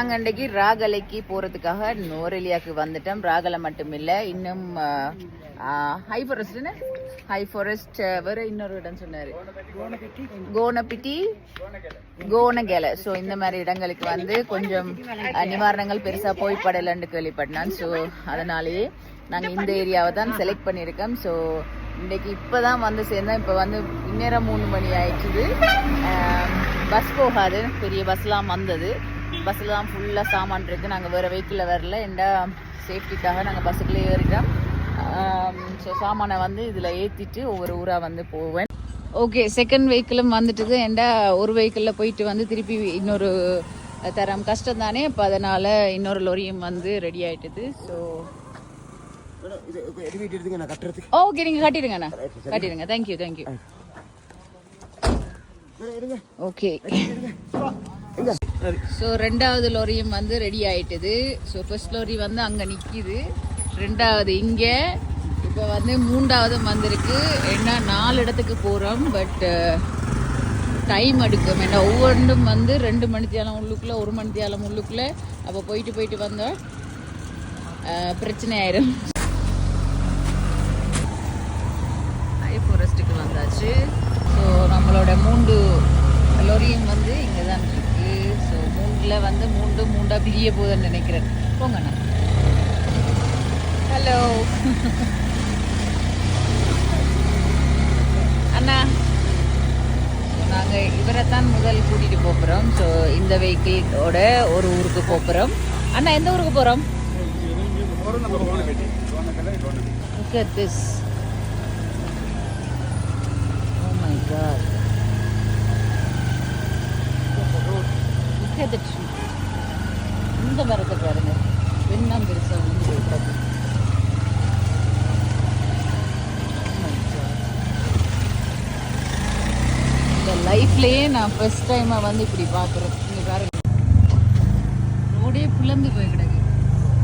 நாங்கள் இன்றைக்கு ராகலைக்கு போகிறதுக்காக நோரெலியாவுக்கு வந்துட்டோம். ராகலை மட்டும் இல்லை இன்னும் ஹை ஃபாரஸ்ட் ஹை ஃபாரஸ்ட் வேற இன்னொரு இடம் சொன்னார். கோனப்பிட்டி கோனகேலை ஸோ இந்த மாதிரி இடங்களுக்கு வந்து கொஞ்சம் நிவாரணங்கள் பெருசாக போய் படலன்னு கேள்விப்பட்டேன். ஸோ அதனாலேயே நாங்கள் இந்த ஏரியாவை தான் செலக்ட் பண்ணியிருக்கோம். ஸோ இன்றைக்கி இப்போ தான் வந்து சேர்ந்தோம். இப்போ வந்து இந்நேரம் மூணு மணி ஆயிடுச்சுது. பஸ் போகாது. பெரிய பஸ்லாம் வந்தது. பஸ்ஸில் தான் ஃபுல்லாக சாமான் இருக்குது நாங்கள் வேறு வெஹிக்கிளில் வரல. எண்டா சேஃப்டிக்காக நாங்கள் பஸ்ஸுக்குள்ளே ஏறிட்டோம். ஸோ சாமானை வந்து இதில் ஏற்றிட்டு ஒவ்வொரு ஊராக வந்து போவேன். ஓகே செகண்ட் வெஹிக்கிளும் வந்துட்டுது. ஏண்டா ஒரு வெஹிக்கிளில் போயிட்டு வந்து திருப்பி இன்னொரு தரம் கஷ்டம் தானே இப்போ அதனால் இன்னொரு லொரியும் வந்து ரெடி ஆயிட்டுது. ஸோ ஓகே நீங்கள் கட்டிடுங்கண்ணா. கட்டிடுங்க. Thank you thank you okay so ரெண்டாவது லோரியும் வந்து ரெடி ஆயிட்டுது. ஸோ ஃபர்ஸ்ட் லோரி வந்து அங்கே நிற்கிது ரெண்டாவது இங்கே. இப்போ வந்து மூன்றாவதும் வந்திருக்கு. என்ன நாலு இடத்துக்கு போகிறோம் பட் டைம் uh, எடுக்கும். ஏன்னா ஒவ்வொன்றும் வந்து ரெண்டு மணித்தியாலம் உள்ளுக்குள்ளே ஒரு மணித்தியாலம் உள்ளுக்குள்ளே. அப்போ போயிட்டு போயிட்டு வந்தோம். பிரச்சனை ஆயிரும். ஹை ஃபாரஸ்ட்டுக்கு வந்தாச்சு. ஸோ நம்மளோட மூன்று லோரியும் வந்து ஸோ மூணில் வந்து மூன்று மூண்டா பிரிய போகுதுன்னு நினைக்கிறேன். போங்கண்ணா ஹலோ அண்ணா. நாங்கள் இவரை தான் முதல் கூட்டிகிட்டு போகிறோம் ஸோ இந்த வெஹிக்கிளோட ஒரு ஊருக்கு போகிறோம் அண்ணா எந்த ஊருக்கு போகிறோம் Look at this. Look இந்த மரத்தை பாருங்க. வெண்ணம் பெருசாக வந்து விட்டது oh இந்த லைஃப்லேயே நான் ஃபஸ்ட் டைமாக வந்து இப்படி பார்க்குறேன் இங்க பாருங்க. ரோடே புலந்து போய் கிடக்கு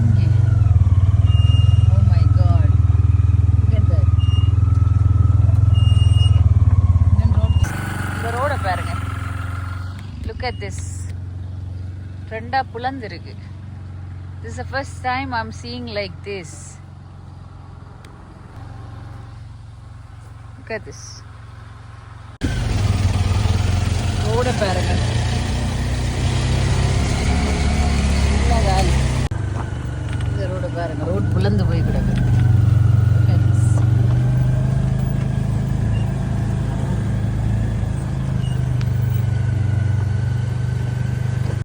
இங்கே. Oh my god. இந்த ரோட. பாருங்க. லுக் அட் திஸ் ரெண்டாக புலந்துருக்கு. This the first time I am seeing like this Look at ரோட பாருங்க. நல்ல வேலை இந்த ரோட பாருங்க. ரோடு புலந்து போய் கிடக்கு.